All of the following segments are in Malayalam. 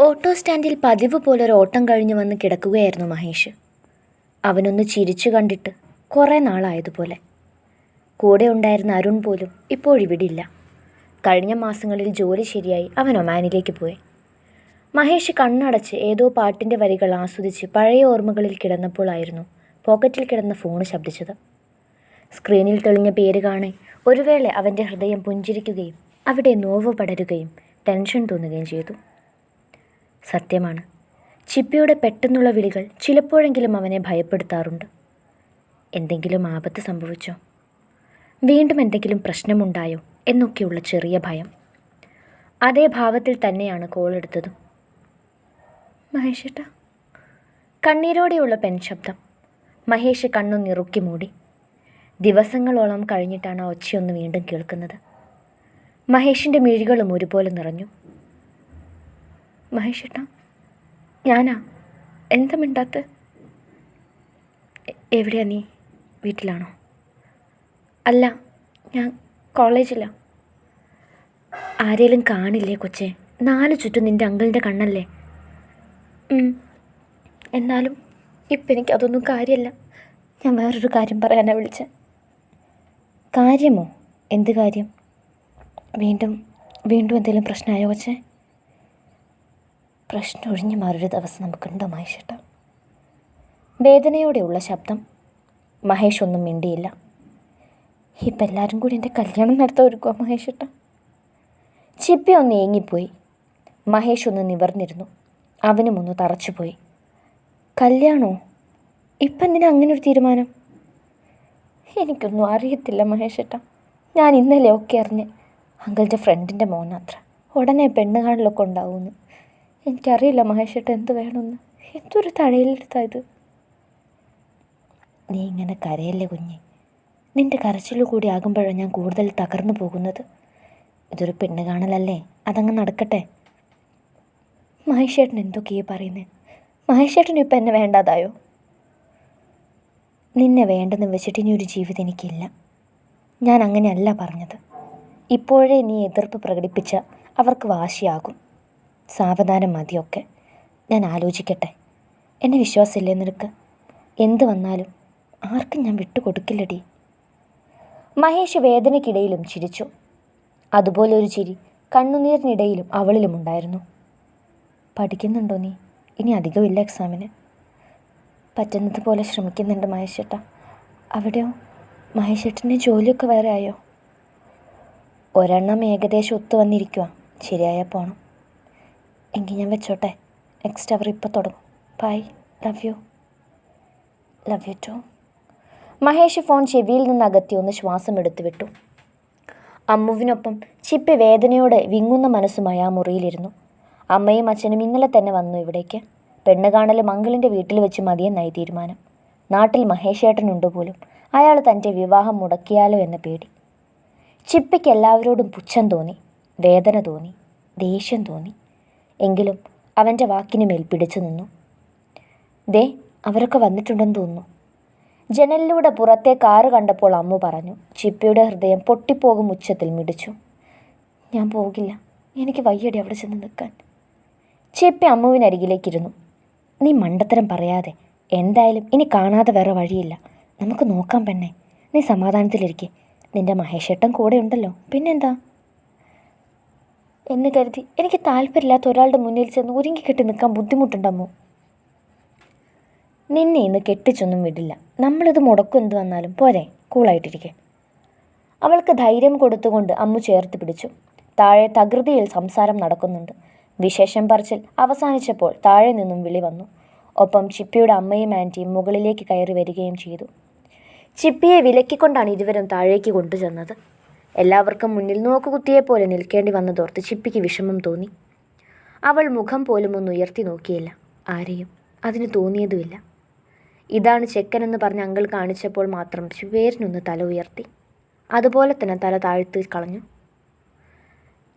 ഓട്ടോ സ്റ്റാൻഡിൽ പതിവ് പോലെ ഒരു ഓട്ടം കഴിഞ്ഞു വന്ന് കിടക്കുകയായിരുന്നു മഹേഷ്. അവനൊന്ന് ചിരിച്ചു കണ്ടിട്ട് കുറേ നാളായതുപോലെ. കൂടെ ഉണ്ടായിരുന്ന അരുൺ പോലും ഇപ്പോഴിവിടില്ല കഴിഞ്ഞ മാസങ്ങളിൽ ജോലി ശരിയായി അവൻ ഒമാനിലേക്ക് പോയി. മഹേഷ് കണ്ണടച്ച് ഏതോ പാട്ടിന്റെ വരികൾ ആസ്വദിച്ച് പഴയ ഓർമ്മകളിൽ കിടന്നപ്പോഴായിരുന്നു പോക്കറ്റിൽ കിടന്ന ഫോൺ ശബ്ദിച്ചത്. സ്ക്രീനിൽ തെളിഞ്ഞ പേര് കാണെ ഒരു വേള അവന്റെ ഹൃദയം പുഞ്ചിരിക്കുകയും അവിടെ നോവ് പടരുകയും ടെൻഷൻ തോന്നുകയും ചെയ്തു. സത്യമാണ്. ചിപ്പിയുടെ പെട്ടെന്നുള്ള വിളികൾ ചിലപ്പോഴെങ്കിലും അവനെ ഭയപ്പെടുത്താറുണ്ട്. എന്തെങ്കിലും ആപത്ത് സംഭവിച്ചോ? വീണ്ടും എന്തെങ്കിലും പ്രശ്നമുണ്ടായോ? എന്നൊക്കെയുള്ള ചെറിയ ഭയം. അതേ ഭാവത്തിൽ തന്നെയാണ് കോൾ എടുത്തതും. മഹേഷേട്ട. കണ്ണീരോടെയുള്ള പെൻ ശബ്ദം മഹേഷ് കണ്ണു നിറുക്കി മൂടി. ദിവസങ്ങളോളം കഴിഞ്ഞിട്ടാണ് ഒച്ചയൊന്ന് വീണ്ടും കേൾക്കുന്നത്. മഹേഷിന്റെ മിഴികളും ഒരുപോലെ നിറഞ്ഞു. മഹേഷേട്ടാ ഞാനാ? എന്താ മിണ്ടാത്ത? എവിടെയാ നീ? വീട്ടിലാണോ? അല്ല ഞാൻ കോളേജിലാണ് ആരേലും കാണില്ലേ കൊച്ചെ? നാല് ചുറ്റും നിന്റെ അങ്കിളിന്റെ കണ്ണല്ലേ. എന്നാലും ഇപ്പം എനിക്ക് അതൊന്നും കാര്യമല്ല ഞാൻ വേറൊരു കാര്യം പറയാനാണ് വിളിച്ചത് കാര്യമോ? എന്ത് കാര്യം? വീണ്ടും വീണ്ടും എന്തെങ്കിലും പ്രശ്നമായോ കൊച്ചേ? പ്രശ്നം ഒഴിഞ്ഞു മാറൊരു ദിവസം നമുക്കുണ്ടോ മഹേഷേട്ടാ വേദനയോടെയുള്ള ശബ്ദം. മഹേഷ് ഒന്നും മിണ്ടിയില്ല. ഇപ്പം എല്ലാവരും കൂടി എന്റെ കല്യാണം നടത്താൻ ഒരുക്കുക മഹേഷേട്ടാ? ചിപ്പി ഒന്ന് ഏങ്ങിപ്പോയി. മഹേഷ് ഒന്ന് നിവർന്നിരുന്നു. അവനും ഒന്ന് തറച്ചുപോയി. കല്യാണോ? ഇപ്പം എന്തിനാ അങ്ങനെ ഒരു തീരുമാനം? എനിക്കൊന്നും അറിയത്തില്ല മഹേഷേട്ടാ. ഞാൻ ഇന്നലെ ഒക്കെ അറിഞ്ഞ് അങ്കിളുടെ ഫ്രണ്ടിന്റെ മോനാത്ര ഉടനെ പെണ്ണ് കാണലൊക്കെ ഉണ്ടാവുമെന്ന്. എനിക്കറിയില്ല മഹേഷേട്ട എന്ത് വേണമെന്ന്. എന്തൊരു തഴയിലെടുത്താ ഇത്? നീ ഇങ്ങനെ കരയല്ലേ കുഞ്ഞെ? നിന്റെ കരച്ചിലു കൂടി ആകുമ്പോഴാണ് ഞാൻ കൂടുതൽ തകർന്നു പോകുന്നത്. ഇതൊരു പെണ്ണ് കാണലല്ലേ? അതങ്ങ് നടക്കട്ടെ. മഹേഷേട്ടൻ എന്തൊക്കെയാ പറയുന്നത് മഹേഷേട്ടനും ഇപ്പം എന്നെ വേണ്ടാതായോ? നിന്നെ വേണ്ടെന്ന് വെച്ചിട്ട് ഇനി ഒരു ജീവിതം എനിക്കില്ല. ഞാൻ അങ്ങനെയല്ല പറഞ്ഞത്. ഇപ്പോഴേ നീ എതിർപ്പ് പ്രകടിപ്പിച്ച അവർക്ക് വാശിയാകും. സാവധാനം മതിയൊക്കെ. ഞാൻ ആലോചിക്കട്ടെ. എന്നെ വിശ്വാസമില്ലേ നിനക്ക്? എന്ത് വന്നാലും? ആർക്കും ഞാൻ വിട്ടുകൊടുക്കില്ലടി. മഹേഷ് വേദനയ്ക്കിടയിലും ചിരിച്ചു. അതുപോലെ ഒരു ചിരി കണ്ണുനീരിനിടയിലും അവളിലും ഉണ്ടായിരുന്നു. പഠിക്കുന്നുണ്ടോ നീ? ഇനി അധികമില്ല എക്സാമിന്. പറ്റുന്നത് പോലെ ശ്രമിക്കുന്നുണ്ട് മഹേഷേട്ട. അവിടെയോ? മഹേഷേട്ടന്റെ ജോലിയൊക്കെ വേറെ ആയോ? ഒരെണ്ണം ഏകദേശം ഒത്തു വന്നിരിക്കുക ശരിയായ പോണം. എങ്കിൽ ഞാൻ വെച്ചോട്ടെ. നെക്സ്റ്റ് അവർ ഇപ്പോൾ തുടങ്ങും. Bye love you love you too Mahesh phone ചെവിയിൽ നിന്ന് അകത്തി ഒന്ന് ശ്വാസം എടുത്തു വിട്ടു. അമ്മുവിനൊപ്പം ചിപ്പി വേദനയോടെ വിങ്ങുന്ന മനസ്സുമായി ആ മുറിയിലിരുന്നു. അമ്മയും അച്ഛനും ഇന്നലെ തന്നെ വന്നു ഇവിടേക്ക്. പെണ്ണ് കാണൽ മംഗളിന്റെ വീട്ടിൽ വെച്ച് മതിയെന്നായി തീരുമാനം. നാട്ടിൽ മഹേഷേട്ടനുണ്ട് പോലും. അയാൾ തന്റെ വിവാഹം മുടക്കിയാലോ എന്ന പേടി. ചിപ്പിക്ക് എല്ലാവരോടും പുച്ഛം തോന്നി. വേദന തോന്നി. ദേഷ്യം തോന്നി. എങ്കിലും അവന്റെ വാക്കിന് മേൽ പിടിച്ചു നിന്നു. ദേ അവരൊക്കെ വന്നിട്ടുണ്ടെന്ന് തോന്നുന്നു. ജനലിലൂടെ പുറത്തെ കാറ് കണ്ടപ്പോൾ അമ്മു പറഞ്ഞു ചിപ്പിയുടെ ഹൃദയം പൊട്ടിപ്പോകും ഉച്ചത്തിൽ മിടിച്ചു. ഞാൻ പോകില്ല. എനിക്ക് വയ്യടി അവിടെ ചെന്ന് നിൽക്കാൻ. ചിപ്പി അമ്മുവിനരികിലേക്കിരുന്നു. നീ മണ്ടത്തരം പറയാതെ എന്തായാലും ഇനി കാണാതെ വേറെ വഴിയില്ല. നമുക്ക് നോക്കാം പെണ്ണേ. നീ സമാധാനത്തിലിരിക്കെ. നിന്റെ മഹേഷേട്ടൻ കൂടെ ഉണ്ടല്ലോ പിന്നെന്താ? എന്ന് കരുതി എനിക്ക് താല്പര്യമില്ലാത്ത ഒരാളുടെ മുന്നിൽ ചെന്ന് ഒരുങ്ങിക്കെട്ടി നിൽക്കാൻ ബുദ്ധിമുട്ടുണ്ടമ്മോ നിന്നെ ഇന്ന് കെട്ടിച്ചൊന്നും വിടില്ല. നമ്മളിത് മുടക്കും എന്ത് വന്നാലും. പോരെ കൂളായിട്ടിരിക്കെ. അവൾക്ക് ധൈര്യം കൊടുത്തുകൊണ്ട് അമ്മു ചേർത്ത് പിടിച്ചു. താഴെ തകൃതിയിൽ സംസാരം നടക്കുന്നുണ്ട്. വിശേഷം പറച്ചിൽ അവസാനിച്ചപ്പോൾ താഴെ നിന്നും വിളി വന്നു. ഒപ്പം ചിപ്പിയുടെ അമ്മയും ആന്റിയും മുകളിലേക്ക് കയറി വരികയും ചെയ്തു. ചിപ്പിയെ വിലക്കിക്കൊണ്ടാണ് ഇരുവരും താഴേക്ക് കൊണ്ടുചെന്നത്. എല്ലാവർക്കും മുന്നിൽ നോക്കുകുത്തിയെപ്പോലെ നിൽക്കേണ്ടി വന്നതോർത്ത് ചിപ്പിക്ക് വിഷമം തോന്നി. അവൾ മുഖം പോലും ഒന്ന് ഉയർത്തി നോക്കിയില്ല. ആരെയും അതിന് തോന്നിയതുമില്ല. ഇതാണ് ചെക്കൻ എന്ന് പറഞ്ഞ് അങ്കിൾ കാണിച്ചപ്പോൾ മാത്രം ചുവേരിനൊന്ന് തല ഉയർത്തി. അതുപോലെ തന്നെ തല താഴ്ത്തി കളഞ്ഞു.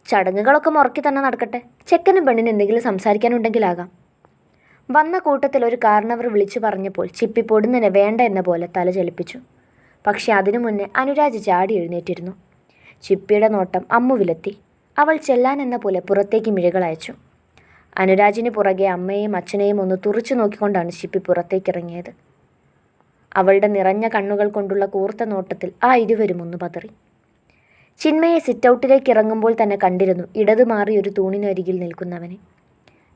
ചടങ്ങുകളൊക്കെ മുറക്കി തന്നെ നടക്കട്ടെ. ചെക്കനും പെണ്ണിന് എന്തെങ്കിലും സംസാരിക്കാനുണ്ടെങ്കിലാകാം. വന്ന കൂട്ടത്തിൽ ഒരു കാരണവർ വിളിച്ചു പറഞ്ഞപ്പോൾ ചിപ്പി പൊടുന്നനെ വേണ്ട എന്ന പോലെ തല ചലിപ്പിച്ചു. പക്ഷെ അതിനു മുന്നേ അനുരാജ് ചാടി എഴുന്നേറ്റിരുന്നു. ചിപ്പിയുടെ നോട്ടം അമ്മുവിലെത്തി. അവൾ ചെല്ലാൻ എന്ന പോലെ പുറത്തേക്ക് മിഴികൾ അയച്ചു. അനുരാജിന് പുറകെ അമ്മയെയും അച്ഛനെയും ഒന്ന് തുറച്ചു നോക്കിക്കൊണ്ടാണ് പുറത്തേക്ക് പുറത്തേക്കിറങ്ങിയത്. അവളുടെ നിറഞ്ഞ കണ്ണുകൾ കൊണ്ടുള്ള കൂർത്ത നോട്ടത്തിൽ ആ ഇരുവരും ഒന്ന് പതറി. ചിന്മയെ സിറ്റൗട്ടിലേക്ക് ഇറങ്ങുമ്പോൾ തന്നെ കണ്ടിരുന്നു ഇടതു മാറി ഒരു തൂണിനരികിൽ നിൽക്കുന്നവനെ.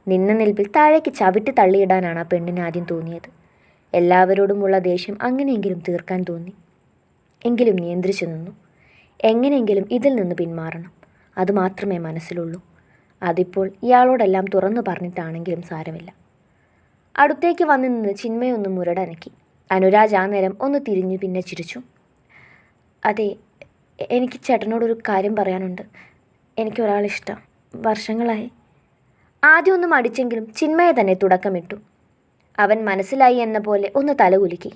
നിന്ന നിൽപ്പിൽ താഴേക്ക് ചവിട്ടി തള്ളിയിടാനാണ് ആ പെണ്ണിന് ആദ്യം തോന്നിയത്. എല്ലാവരോടുമുള്ള ദേഷ്യം അങ്ങനെയെങ്കിലും തീർക്കാൻ തോന്നി. എങ്കിലും നിയന്ത്രിച്ചു നിന്നു. എങ്ങനെയെങ്കിലും ഇതിൽ നിന്ന് പിന്മാറണം. അതുമാത്രമേ മനസ്സിലുള്ളൂ. അതിപ്പോൾ ഇയാളോടെല്ലാം തുറന്നു പറഞ്ഞിട്ടാണെങ്കിലും സാരമില്ല. അടുത്തേക്ക് വന്നു നിന്ന് ചിന്മയൊന്ന് മുരടനക്കി. അനുരാജ് ആ നേരം ഒന്ന് തിരിഞ്ഞു പിന്നെ ചിരിച്ചു. അതെ എനിക്ക് ചേട്ടനോടൊരു കാര്യം പറയാനുണ്ട്. എനിക്ക് ഒരാളിഷ്ടം. വർഷങ്ങളായി. ആദ്യം ഒന്നും മടിച്ചെങ്കിലും ചിന്മയെ തന്നെ തുടക്കമിട്ടു. അവൻ മനസ്സിലായി എന്ന പോലെ ഒന്ന് തലകുലുക്കി.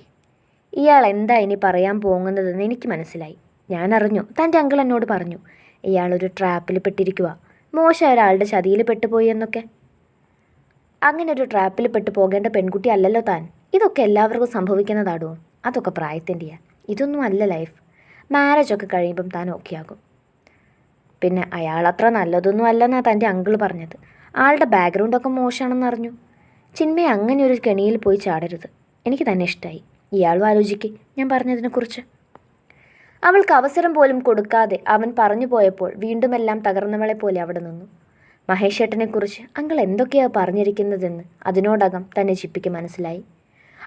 ഇയാൾ എന്താ ഇനി പറയാൻ പോകുന്നതെന്ന് എനിക്ക് മനസ്സിലായി. ഞാൻ അറിഞ്ഞു തന്റെ അങ്കിൾ എന്നോട് പറഞ്ഞു ഇയാളൊരു ട്രാപ്പിൽ പെട്ടിരിക്കുക മോശം ഒരാളുടെ ചതിയിൽ പെട്ടുപോയി എന്നൊക്കെ. അങ്ങനെ ഒരു ട്രാപ്പിൽ പെട്ടു പോകേണ്ട പെൺകുട്ടി അല്ലല്ലോ താൻ. ഇതൊക്കെ എല്ലാവർക്കും സംഭവിക്കുന്നതാടോ? അതൊക്കെ പ്രായത്തിന്റെയാ. ഇതൊന്നും അല്ല ലൈഫ്. മാരേജ് ഒക്കെ കഴിയുമ്പം താൻ ഓക്കെ ആകും. പിന്നെ അയാൾ അത്ര നല്ലതൊന്നും അല്ലെന്നാണ് തന്റെ അങ്കിൾ പറഞ്ഞത്. ആളുടെ ബാക്ക്ഗ്രൗണ്ടൊക്കെ മോശമാണെന്ന് അറിഞ്ഞു. ചിന്മയെ അങ്ങനെ ഒരു കെണിയിൽ പോയി ചാടരുത്. എനിക്ക് തന്നെ ഇഷ്ടമായി ഇയാളും ആലോചിക്കേ. ഞാൻ പറഞ്ഞതിനെക്കുറിച്ച്. അവൾക്ക് അവസരം പോലും കൊടുക്കാതെ അവൻ പറഞ്ഞു പോയപ്പോൾ വീണ്ടുമെല്ലാം തകർന്നവളെ പോലെ അവിടെ നിന്നു. മഹേഷേട്ടനെക്കുറിച്ച് അങ്ങൾ എന്തൊക്കെയാണ് പറഞ്ഞിരിക്കുന്നതെന്ന് അതിനോടകം തന്നെ ചിപ്പിക്ക് മനസ്സിലായി.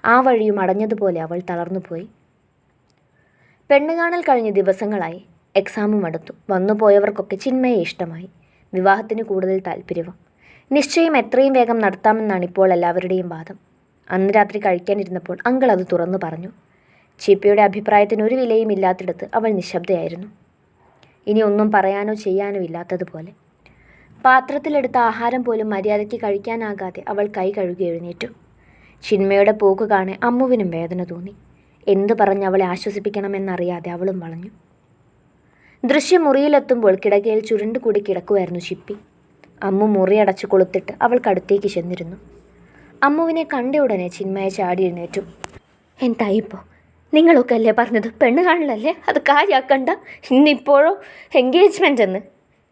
ആ വഴിയും അടഞ്ഞതുപോലെ അവൾ തളർന്നുപോയി പെണ്ണുകാണൽ കഴിഞ്ഞ ദിവസങ്ങളായി എക്സാമും അടുത്തു. വന്നുപോയവർക്കൊക്കെ ചിന്മയെ ഇഷ്ടമായി. വിവാഹത്തിന് കൂടുതൽ താല്പര്യവും നിശ്ചയം എത്രയും വേഗം നടത്താമെന്നാണ് ഇപ്പോൾ എല്ലാവരുടെയും വാദം. അന്ന് രാത്രി കഴിക്കാനിരുന്നപ്പോൾ അങ്കിൾ അത് തുറന്നു പറഞ്ഞു. ചിപ്പിയുടെ അഭിപ്രായത്തിന് ഒരു വിലയും ഇല്ലാത്തിടത്ത് അവൾ നിശബ്ദയായിരുന്നു. ഇനി ഒന്നും പറയാനോ ചെയ്യാനോ ഇല്ലാത്തതുപോലെ. പാത്രത്തിലെടുത്ത ആഹാരം പോലും മര്യാദയ്ക്ക് കഴിക്കാനാകാതെ അവൾ കൈ കഴുകി എഴുന്നേറ്റു. ചിന്മയുടെ പോക്ക് കാണെ അമ്മുവിനും വേദന തോന്നി. എന്തു പറഞ്ഞ് അവളെ ആശ്വസിപ്പിക്കണമെന്നറിയാതെ അവളും വളഞ്ഞു. ദൃശ്യം മുറിയിലെത്തുമ്പോൾ കിടക്കയിൽ ചുരുണ്ടുകൂടി കിടക്കുമായിരുന്നു ചിപ്പി. അമ്മു മുറിയടച്ച് കൊളുത്തിട്ട് അവൾക്കടുത്തേക്ക് ചെന്നിരുന്നു. അമ്മുവിനെ കണ്ട ഉടനെ ചിന്മയെ ചാടി എഴുന്നേറ്റു. എന്തായിപ്പോ? നിങ്ങളൊക്കെ അല്ലേ പറഞ്ഞത്? പെണ്ണ് കാണലല്ലേ? അത് കാര്യാക്കണ്ട. ഇന്നിപ്പോഴോ എൻഗേജ്മെന്റ് എന്ന്.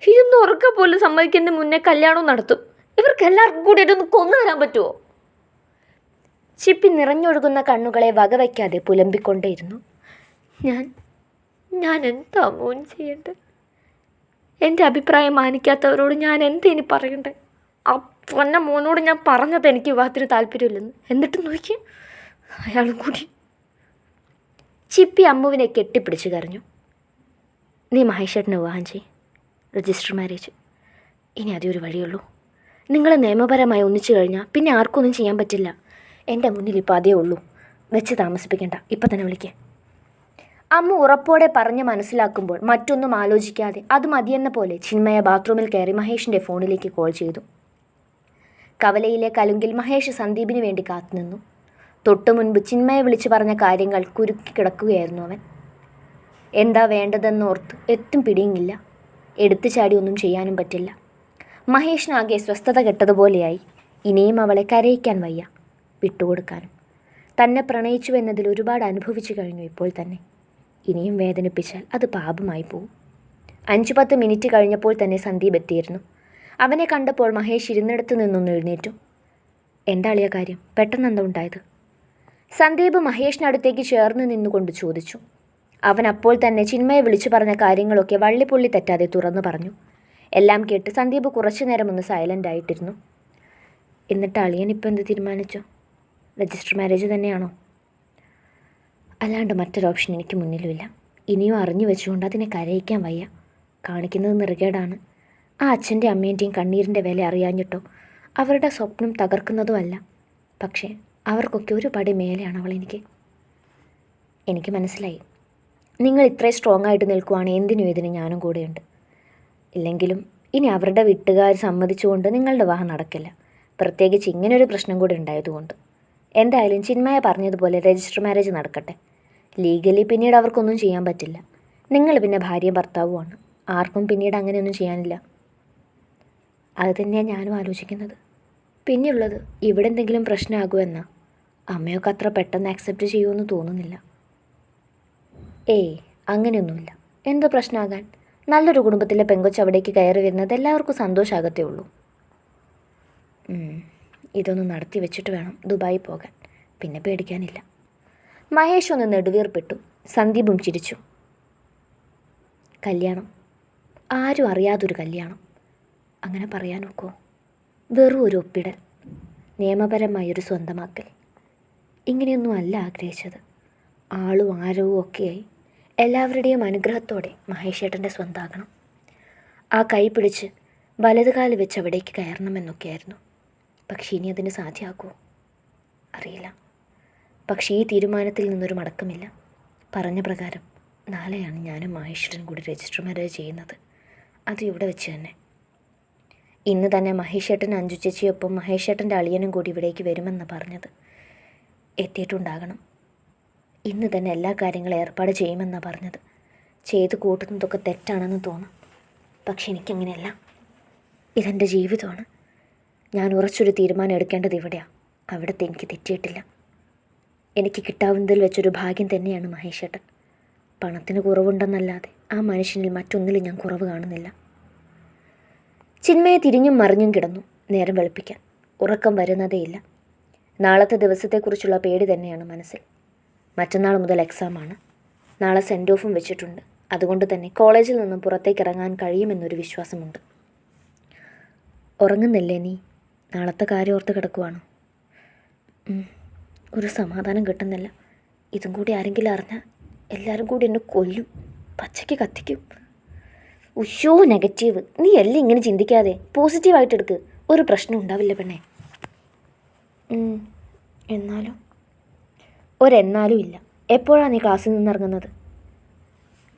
ഇതൊന്നും ഉറക്ക പോലും സമ്മതിക്കുന്ന മുന്നേ കല്യാണവും നടത്തും. ഇവർക്ക് എല്ലാവർക്കും കൂടി ഇതൊന്ന് കൊന്നു തരാൻ പറ്റുമോ ചിപ്പി നിറഞ്ഞൊഴുകുന്ന കണ്ണുകളെ വകവയ്ക്കാതെ പുലമ്പിക്കൊണ്ടേയിരുന്നു. ഞാൻ ഞാൻ എന്താ മോൻ ചെയ്യേണ്ടത്? എന്റെ അഭിപ്രായം മാനിക്കാത്തവരോട് ഞാൻ എന്താ ഇനി പറയണ്ടേ? ആ പൊന്ന മോനോട് ഞാൻ പറഞ്ഞത് എനിക്ക് വിവാഹത്തിന് താല്പര്യമില്ലെന്ന് എന്നിട്ട് നോക്കി അയാളും കൂടി ചിപ്പി അമ്മുവിനെ കെട്ടിപ്പിടിച്ച് കരഞ്ഞു. നീ മഹേഷേട്ടനെ വിവാഹം ചെയ് രജിസ്റ്റർ മാരേജ്. ഇനി അതേ ഒരു വഴിയുള്ളൂ നിങ്ങളെ നിയമപരമായി ഒന്നിച്ചു കഴിഞ്ഞാൽ പിന്നെ ആർക്കൊന്നും ചെയ്യാൻ പറ്റില്ല. എന്റെ മുന്നിൽ ഇപ്പോൾ അതേ ഉള്ളൂ. വെച്ച് താമസിപ്പിക്കേണ്ട. ഇപ്പം തന്നെ വിളിക്കേ. അമ്മ ഉറപ്പോടെ പറഞ്ഞ് മനസ്സിലാക്കുമ്പോൾ മറ്റൊന്നും ആലോചിക്കാതെ അത് മതിയെന്ന പോലെ ചിന്മയ ബാത്റൂമിൽ കയറി മഹേഷിന്റെ ഫോണിലേക്ക് കോൾ ചെയ്തു. കവലയിലെ കലുങ്കിൽ മഹേഷ് സന്ദീപിന് വേണ്ടി കാത്തുനിന്നു. തൊട്ടു മുൻപ് ചിന്മയെ വിളിച്ചു പറഞ്ഞ കാര്യങ്ങൾ കുരുക്കി കിടക്കുകയായിരുന്നു അവൻ. എന്താ വേണ്ടതെന്നോർത്ത് എത്തും പിടിയുമില്ല എടുത്തു ചാടി ഒന്നും ചെയ്യാനും പറ്റില്ല. മഹേഷിനാകെ സ്വസ്ഥത കെട്ടതുപോലെയായി. ഇനിയും അവളെ കരയിക്കാൻ വയ്യ വിട്ടുകൊടുക്കാനും. തന്നെ പ്രണയിച്ചു എന്നതിൽ ഒരുപാട് അനുഭവിച്ചു കഴിഞ്ഞു ഇപ്പോൾ തന്നെ. ഇനിയും വേദനിപ്പിച്ചാൽ അത് പാപമായി പോകും അഞ്ചു പത്ത് മിനിറ്റ് കഴിഞ്ഞപ്പോൾ തന്നെ സന്ദീപ് എത്തിയിരുന്നു. അവനെ കണ്ടപ്പോൾ മഹേഷ് ഇരുന്നിടത്ത് നിന്നൊന്ന് എഴുന്നേറ്റു. കാര്യം? പെട്ടെന്ന് എന്താ ഉണ്ടായത്? സന്ദീപ് മഹേഷിനടുത്തേക്ക് ചേർന്ന് നിന്നുകൊണ്ട് ചോദിച്ചു. അവൻ അപ്പോൾ തന്നെ ചിന്മയെ വിളിച്ചു പറഞ്ഞ കാര്യങ്ങളൊക്കെ വള്ളിപ്പുള്ളി തെറ്റാതെ തുറന്നു പറഞ്ഞു. എല്ലാം കേട്ട് സന്ദീപ് കുറച്ചു നേരം ഒന്ന് സൈലന്റ് ആയിട്ടിരുന്നു. എന്നിട്ട് അളിയൻ ഇപ്പം എന്ത് തീരുമാനിച്ചു? രജിസ്റ്റർ മാരേജ് തന്നെയാണോ? അല്ലാണ്ട് മറ്റൊരു ഓപ്ഷൻ എനിക്ക് മുന്നിലുമില്ല. ഇനിയും അറിഞ്ഞു വെച്ചുകൊണ്ട് അതിനെ കരയിക്കാൻ വയ്യ. കാണിക്കുന്നത് നിറകേടാണ് ആ അച്ഛന്റെ അമ്മേന്റെയും കണ്ണീരിന്റെ വില അറിയാഞ്ഞിട്ടോ? അവരുടെ സ്വപ്നം തകർക്കുന്നതുമല്ല. പക്ഷേ അവർക്കൊക്കെ ഒരു പടി മേലെയാണ് അവൾ എനിക്ക്. മനസ്സിലായി. നിങ്ങൾ ഇത്രയും സ്ട്രോങ് ആയിട്ട് നിൽക്കുവാണ് എന്തിനും ഇതിന് ഞാനും കൂടെയുണ്ട്. ഇല്ലെങ്കിലും ഇനി അവരുടെ വീട്ടുകാർ സമ്മതിച്ചുകൊണ്ട് നിങ്ങളുടെ വിവാഹം നടക്കില്ല. പ്രത്യേകിച്ച് ഇങ്ങനൊരു പ്രശ്നം കൂടി ഉണ്ടായതുകൊണ്ട്. എന്തായാലും ചിന്മയ പറഞ്ഞതുപോലെ രജിസ്റ്റർ മാരേജ് നടക്കട്ടെ. ലീഗലി പിന്നീട് അവർക്കൊന്നും ചെയ്യാൻ പറ്റില്ല. നിങ്ങൾ പിന്നെ ഭാര്യയും ഭർത്താവുമാണ് ആർക്കും പിന്നീട് അങ്ങനെയൊന്നും ചെയ്യാനില്ല. അത് തന്നെയാണ് ഞാനും ആലോചിക്കുന്നത്. പിന്നെയുള്ളത് ഇവിടെ എന്തെങ്കിലും പ്രശ്നമാകുമെന്നാ? അമ്മയൊക്കെ അത്ര പെട്ടെന്ന് ആക്സെപ്റ്റ് ചെയ്യുമെന്ന് തോന്നുന്നില്ല. ഏയ് അങ്ങനെയൊന്നുമില്ല. എന്ത് പ്രശ്നമാകാൻ നല്ലൊരു കുടുംബത്തിലെ പെങ്കൊച്ച് അവിടേക്ക് കയറി വരുന്നത് എല്ലാവർക്കും സന്തോഷമാകത്തേ ഉള്ളൂ. ഇതൊന്ന് നടത്തി വെച്ചിട്ട് വേണം ദുബായി പോകാൻ. പിന്നെ പേടിക്കാനില്ല. മഹേഷ് ഒന്ന് നെടുവീർപ്പിട്ടു. സന്ദീപും ചിരിച്ചു. കല്യാണം. ആരും അറിയാതൊരു കല്യാണം. അങ്ങനെ പറയാനൊക്കോ വെറും ഒരു ഒപ്പിടൽ. നിയമപരമായൊരു സ്വന്തമാക്കൽ. ഇങ്ങനെയൊന്നും അല്ല ആഗ്രഹിച്ചത്. ആളും ആരവും ഒക്കെയായി എല്ലാവരുടെയും അനുഗ്രഹത്തോടെ മഹേഷേട്ടന്റെ സ്വന്താകണം. ആ കൈ പിടിച്ച് വലതുകാൽ വെച്ച് അവിടേക്ക് കയറണമെന്നൊക്കെയായിരുന്നു. പക്ഷേ ഇനി അതിന് സാധ്യമാക്കുമോ? അറിയില്ല. പക്ഷേ ഈ തീരുമാനത്തിൽ നിന്നൊരു മടക്കമില്ല. പറഞ്ഞ പ്രകാരം നാളെയാണ് ഞാനും മഹേശ്വരൻ കൂടി രജിസ്റ്റർ മാരേജ് ചെയ്യുന്നത്. അത് ഇവിടെ വെച്ച് തന്നെ. ഇന്ന് തന്നെ മഹേഷേട്ടൻ അഞ്ചു ചേച്ചിയൊപ്പം മഹേഷേട്ടന്റെ അളിയനും കൂടി ഇവിടേക്ക് വരുമെന്ന് പറഞ്ഞത്. എത്തിയിട്ടുണ്ടാകണം. ഇന്ന് തന്നെ എല്ലാ കാര്യങ്ങളും ഏർപ്പാട് ചെയ്യുമെന്നാണ് പറഞ്ഞത്. ചെയ്ത് കൂട്ടുന്നതൊക്കെ തെറ്റാണെന്ന് തോന്നും. പക്ഷെ എനിക്കങ്ങനെയല്ല. ഇതെന്റെ ജീവിതമാണ്. ഞാൻ ഉറച്ചൊരു തീരുമാനം എടുക്കേണ്ടത് ഇവിടെയാണ് അവിടുത്തെ എനിക്ക് തെറ്റിയിട്ടില്ല. എനിക്ക് കിട്ടാവുന്നതിൽ വെച്ചൊരു ഭാഗ്യം തന്നെയാണ് മഹേഷേട്ടൻ. പണത്തിന് കുറവുണ്ടെന്നല്ലാതെ ആ മനുഷ്യനിൽ മറ്റൊന്നിലും ഞാൻ കുറവ് കാണുന്നില്ല. ചിന്മയെ തിരിഞ്ഞും മറിഞ്ഞും കിടന്നു നേരം വെളുപ്പിക്കാൻ. ഉറക്കം വരുന്നതേയില്ല. നാളത്തെ ദിവസത്തെക്കുറിച്ചുള്ള പേടി തന്നെയാണ് മനസ്സിൽ. മറ്റന്നാൾ മുതൽ എക്സാമാണ്. നാളെ സെൻഡ് ഓഫും വെച്ചിട്ടുണ്ട്. അതുകൊണ്ട് തന്നെ കോളേജിൽ നിന്നും പുറത്തേക്ക് ഇറങ്ങാൻ കഴിയുമെന്നൊരു വിശ്വാസമുണ്ട്. ഉറങ്ങുന്നില്ലേ നീ? നാളത്തെ കാര്യം ഓർത്ത് കിടക്കുവാണ്? ഒരു സമാധാനം കിട്ടുന്നില്ല. ഇതും കൂടി ആരെങ്കിലും അറിഞ്ഞാൽ എല്ലാവരും കൂടി എന്നെ കൊല്ലും. പച്ചയ്ക്ക് കത്തിക്കും. ഉഷോ നെഗറ്റീവ്. നീ എല്ലാം ഇങ്ങനെ ചിന്തിക്കാതെ? പോസിറ്റീവായിട്ട് എടുക്ക്. ഒരു പ്രശ്നം ഉണ്ടാവില്ല പെണ്ണേ. എന്നാലും? ഒരെന്നാലും ഇല്ല. എപ്പോഴാണ് നീ ക്ലാസ്സിൽ നിന്ന് ഇറങ്ങുന്നത്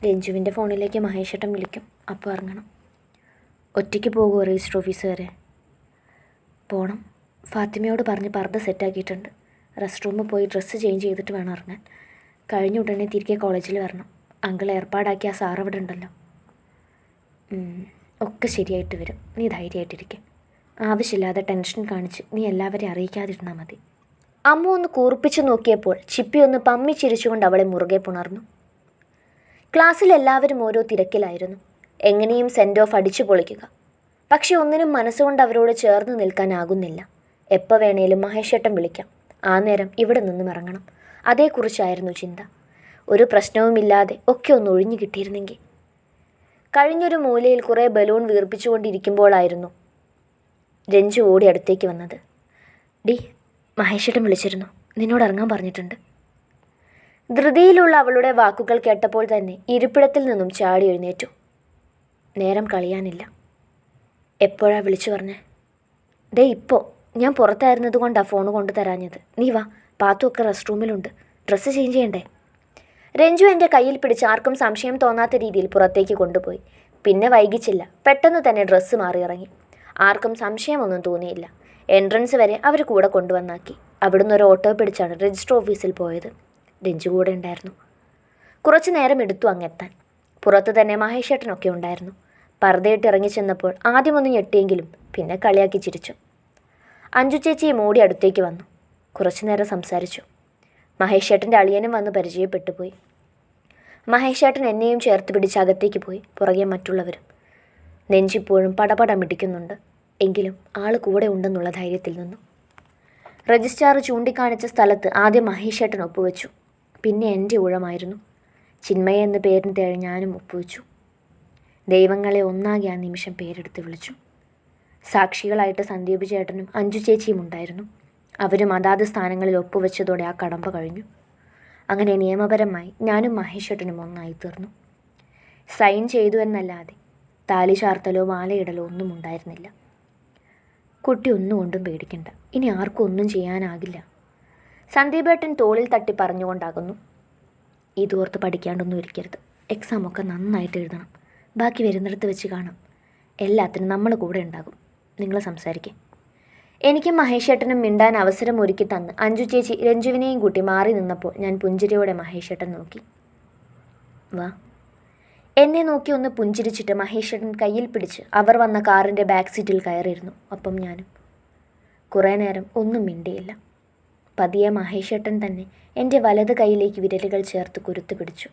രഞ്ജുവിന്റെ ഫോണിലേക്ക് മഹേഷേട്ടൻ വിളിക്കും. അപ്പോൾ ഇറങ്ങണം. ഒറ്റയ്ക്ക് പോകുമോ രജിസ്റ്റർ ഓഫീസ് വരെ പോണം. ഫാത്തിമയോട് പറഞ്ഞ് പർദ്ദ സെറ്റാക്കിയിട്ടുണ്ട് റെസ്റ്റ് റൂമിൽ പോയി ഡ്രസ്സ് ചേഞ്ച് ചെയ്തിട്ട് വേണം ഇറങ്ങാൻ. കഴിഞ്ഞ ഉടനെ തിരികെ കോളേജിൽ വരണം. അങ്കിൾ ഏർപ്പാടാക്കിയ ആ സാർ അവിടെ ഉണ്ടല്ലോ. ഒക്കെ ശരിയായിട്ട് വരും. നീ ധൈര്യമായിട്ടിരിക്കും. ആവശ്യമില്ലാതെ ടെൻഷൻ കാണിച്ച് നീ എല്ലാവരെയും അറിയിക്കാതിരുന്നാൽ മതി. അമ്മ ഒന്ന് കൂർപ്പിച്ചു നോക്കിയപ്പോൾ ചിപ്പി ഒന്ന് പമ്മി ചിരിച്ചുകൊണ്ട് അവളെ മുറുകെ പുണർന്നു. ക്ലാസ്സിൽ എല്ലാവരും ഓരോ തിരക്കിലായിരുന്നു. എങ്ങനെയും സെൻഡ് ഓഫ് അടിച്ചു പൊളിക്കുക. പക്ഷെ ഒന്നിനും മനസ്സുകൊണ്ട് അവരോട് ചേർന്ന് നിൽക്കാനാകുന്നില്ല. എപ്പോൾ വേണേലും മഹേഷേട്ടൻ വിളിക്കാം. ആ നേരം ഇവിടെ നിന്നും ഇറങ്ങണം. അതേക്കുറിച്ചായിരുന്നു ചിന്ത. ഒരു പ്രശ്നവുമില്ലാതെ ഒക്കെ ഒന്ന് ഒഴിഞ്ഞു കിട്ടിയിരുന്നെങ്കിൽ. കഴിഞ്ഞൊരു മൂലയിൽ കുറേ ബലൂൺ വീർപ്പിച്ചുകൊണ്ടിരിക്കുമ്പോഴായിരുന്നു രഞ്ജു ഓടി അടുത്തേക്ക് വന്നത്. ഡി മഹേഷേട്ടൻ വിളിച്ചിരുന്നു. നിന്നോട് ഇറങ്ങാൻ പറഞ്ഞിട്ടുണ്ട്. ധൃതിയിലുള്ള അവളുടെ വാക്കുകൾ കേട്ടപ്പോൾ തന്നെ ഇരിപ്പിടത്തിൽ നിന്നും ചാടി എഴുന്നേറ്റു. നേരം കളിയാനില്ല. എപ്പോഴാ വിളിച്ചു പറഞ്ഞേ? ദേ ഇപ്പോൾ ഞാൻ പുറത്തായിരുന്നത് കൊണ്ടാണ് ഫോൺ കൊണ്ടു തരാഞ്ഞത്. നീ വാ പാത്തുമൊക്കെ റെസ്റ്റ് റൂമിലുണ്ട് ഡ്രസ്സ് ചേഞ്ച് ചെയ്യണ്ടേ? രഞ്ജു എന്റെ കയ്യിൽ പിടിച്ച് ആർക്കും സംശയം തോന്നാത്ത രീതിയിൽ പുറത്തേക്ക് കൊണ്ടുപോയി. പിന്നെ വൈകിച്ചില്ല പെട്ടെന്ന് തന്നെ ഡ്രസ്സ് മാറി ഇറങ്ങി ആർക്കും സംശയമൊന്നും തോന്നിയില്ല. എൻട്രൻസ് വരെ അവർ കൂടെ കൊണ്ടുവന്നാക്കി. അവിടുന്ന് ഒരു ഓട്ടോ പിടിച്ചാണ് രജിസ്റ്റർ ഓഫീസിൽ പോയത്. രഞ്ജു കൂടെ ഉണ്ടായിരുന്നു. കുറച്ചു നേരം എടുത്തു അങ്ങെത്താൻ. പുറത്ത് തന്നെ മഹേഷേട്ടനൊക്കെ ഉണ്ടായിരുന്നു. പർദ്ദയിട്ട് ഇറങ്ങി ചെന്നപ്പോൾ ആദ്യമൊന്ന് ഞെട്ടിയെങ്കിലും പിന്നെ കളിയാക്കി ചിരിച്ചു. അഞ്ചു ചേച്ചി മോടി അടുത്തേക്ക് വന്നു. കുറച്ചു നേരം സംസാരിച്ചു. മഹേഷേട്ടന്റെ അളിയനും വന്ന് പരിചയപ്പെട്ടു പോയി. മഹേഷേട്ടൻ എന്നെയും ചേർത്ത് പിടിച്ച് അകത്തേക്ക് പോയി പുറകെ മറ്റുള്ളവരും. നെഞ്ചിപ്പോഴും പടപട മിടിക്കുന്നുണ്ട് എങ്കിലും ആൾ കൂടെ ഉണ്ടെന്നുള്ള ധൈര്യത്തിൽ നിന്നു. രജിസ്ട്രാർ ചൂണ്ടിക്കാണിച്ച സ്ഥലത്ത് ആദ്യം മഹേഷേട്ടൻ ഒപ്പുവെച്ചു. പിന്നെ എന്റെ ഊഴമായിരുന്നു. ചിന്മയ എന്ന പേരിന് തേടി ഞാനും ഒപ്പുവെച്ചു. ദൈവങ്ങളെ ഒന്നാകെ ആ നിമിഷം പേരെടുത്ത് വിളിച്ചു. സാക്ഷികളായിട്ട് സന്ദീപ് ചേട്ടനും അഞ്ചു ചേച്ചിയും ഉണ്ടായിരുന്നു. അവരും അതാത് സ്ഥാനങ്ങളിൽ ഒപ്പുവെച്ചതോടെ ആ കടമ്പ കഴിഞ്ഞു. അങ്ങനെ നിയമപരമായി ഞാനും മഹേഷേട്ടനും ഒന്നായി തീർന്നു സൈൻ ചെയ്തു എന്നല്ലാതെ താലി ചാർത്തലോ മാലയിടലോ ഒന്നും ഉണ്ടായിരുന്നില്ല. കുട്ടി ഒന്നും കൊണ്ടും പേടിക്കണ്ട. ഇനി ആർക്കും ഒന്നും ചെയ്യാനാകില്ല. സന്ദീപേട്ടൻ തോളിൽ തട്ടി പറഞ്ഞുകൊണ്ടാകുന്നു. ഇതോർത്ത് പഠിക്കാണ്ടൊന്നും ഇരിക്കരുത്. എക്സാമൊക്കെ നന്നായിട്ട് എഴുതണം. ബാക്കി വരുന്നിടത്ത് വെച്ച് കാണാം. എല്ലാത്തിനും നമ്മൾ കൂടെ ഉണ്ടാകും. നിങ്ങൾ സംസാരിക്കേ. എനിക്കും മഹേഷേട്ടനും മിണ്ടാൻ അവസരം ഒരുക്കി തന്ന് അഞ്ജു ചേച്ചി രഞ്ജുവിനെയും കൂട്ടി മാറി നിന്നപ്പോൾ ഞാൻ പുഞ്ചിരിയോടെ മഹേഷേട്ടൻ നോക്കി. വാ. എന്നെ നോക്കി ഒന്ന് പുഞ്ചിരിച്ചിട്ട് മഹേഷേട്ടൻ കയ്യിൽ പിടിച്ച് അവർ വന്ന കാറിന്റെ ബാക്ക് സീറ്റിൽ കയറിയിരുന്നു. ഒപ്പം ഞാനും. കുറേ നേരം ഒന്നും മിണ്ടിയില്ല. പതിയെ മഹേഷേട്ടൻ തന്നെ എന്റെ വലത് കൈയിലേക്ക് വിരലുകൾ ചേർത്ത് കുരുത്ത് പിടിച്ചു.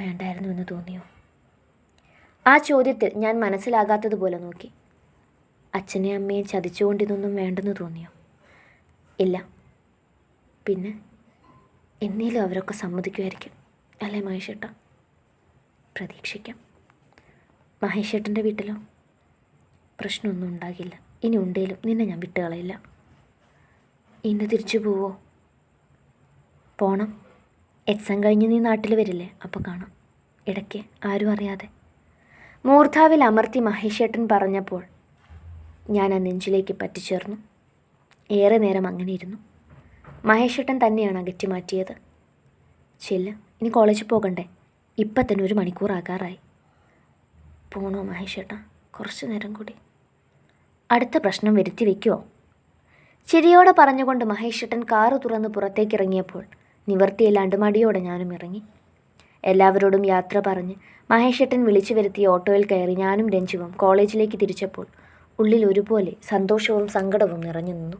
വേണ്ടായിരുന്നു എന്ന് തോന്നിയോ? ആ ചോദ്യത്തിൽ ഞാൻ മനസ്സിലാകാത്തതുപോലെ നോക്കി. അച്ഛനെ അമ്മയെ ചതിച്ചുകൊണ്ട് ഇതൊന്നും വേണ്ടെന്ന് തോന്നിയോ? ഇല്ല. പിന്നെ? എന്നേലും അവരൊക്കെ സമ്മതിക്കുമായിരിക്കും. അല്ലേ മഹേഷേട്ട പ്രതീക്ഷിക്കാം. മഹേഷേട്ടന്റെ വീട്ടിലോ? പ്രശ്നമൊന്നും ഉണ്ടാകില്ല. ഇനി ഉണ്ടേലും നിന്നെ ഞാൻ വിട്ടുകളയില്ല ഇന്ന് തിരിച്ചു പോവോ? പോണം. എക്സാം കഴിഞ്ഞ് നീ നാട്ടിൽ വരില്ലേ? അപ്പോൾ കാണാം. ഇടയ്ക്ക് ആരും അറിയാതെ. മൂർധാവിൽ അമർത്തി മഹേഷേട്ടൻ പറഞ്ഞപ്പോൾ ഞാൻ ആ നെഞ്ചിലേക്ക് പറ്റിച്ചേർന്നു. ഏറെ നേരം അങ്ങനെ ഇരുന്നു. മഹേഷേട്ടൻ തന്നെയാണ് അകറ്റി മാറ്റിയത്. ചെല്ല് ഇനി കോളേജിൽ പോകണ്ടേ? ഇപ്പം തന്നെ ഒരു മണിക്കൂർ ആകാറായി. പോണോ മഹേഷേട്ടാ? കുറച്ച് നേരം കൂടി. അടുത്ത പ്രശ്നം വരുത്തി വയ്ക്കുമോ ചിരിയോടെ പറഞ്ഞുകൊണ്ട് മഹേഷേട്ടൻ കാറ് തുറന്ന് പുറത്തേക്ക് ഇറങ്ങിയപ്പോൾ നിവർത്തിയില്ലാണ്ട് മടിയോടെ ഞാനും ഇറങ്ങി. എല്ലാവരോടും യാത്ര പറഞ്ഞ് മഹേഷേട്ടൻ വിളിച്ചു വരുത്തിയ ഓട്ടോയിൽ കയറി ഞാനും രഞ്ജുവും കോളേജിലേക്ക് തിരിച്ചപ്പോൾ ഉള്ളിൽ ഒരുപോലെ സന്തോഷവും സങ്കടവും നിറഞ്ഞു നിന്നു.